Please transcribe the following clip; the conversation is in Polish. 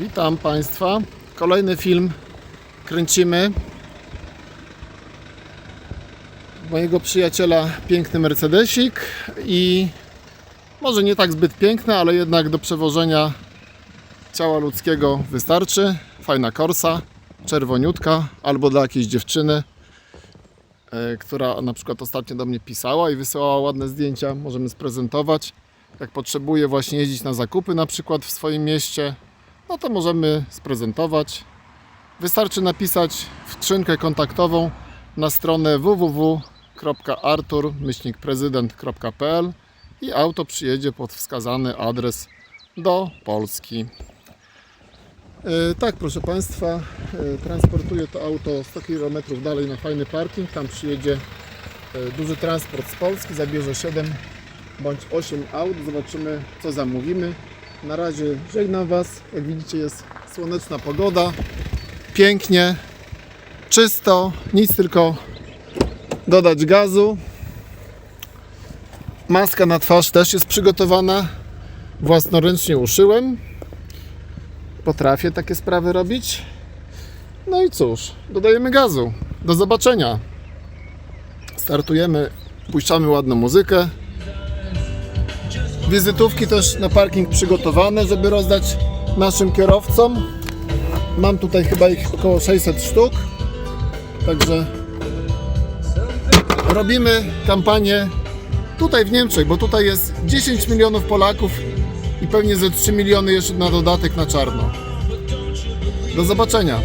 Witam Państwa. Kolejny film kręcimy. Mojego przyjaciela piękny Mercedesik i może nie tak zbyt piękny, ale jednak do przewożenia ciała ludzkiego wystarczy. Fajna korsa, czerwoniutka, albo dla jakiejś dziewczyny, e, która na przykład ostatnio do mnie pisała i wysyłała ładne zdjęcia. Możemy sprezentować. Jak potrzebuje właśnie jeździć na zakupy na przykład w swoim mieście, no to możemy sprezentować. Wystarczy napisać skrzynkę kontaktową na stronę www.artur-prezydent.pl i auto przyjedzie pod wskazany adres do Polski. E, Tak, proszę Państwa, e, transportuję to auto 100 km dalej na fajny parking. Tam przyjedzie e, duży transport z Polski, zabierze 7 bądź 8 aut. Zobaczymy, co zamówimy. Na razie żegnam Was. Jak widzicie, jest słoneczna pogoda. Pięknie, czysto, nic tylko dodać gazu. Maska na twarz też jest przygotowana. Własnoręcznie uszyłem. Potrafię takie sprawy robić. No i cóż, dodajemy gazu. Do zobaczenia. Startujemy, puszczamy ładną muzykę. Wizytówki też na parking przygotowane, żeby rozdać naszym kierowcom. Mam tutaj chyba ich około 600 sztuk. Także robimy kampanię tutaj w Niemczech, bo tutaj jest 10 milionów Polaków i pewnie ze 3 miliony jeszcze na dodatek na czarno. Do zobaczenia.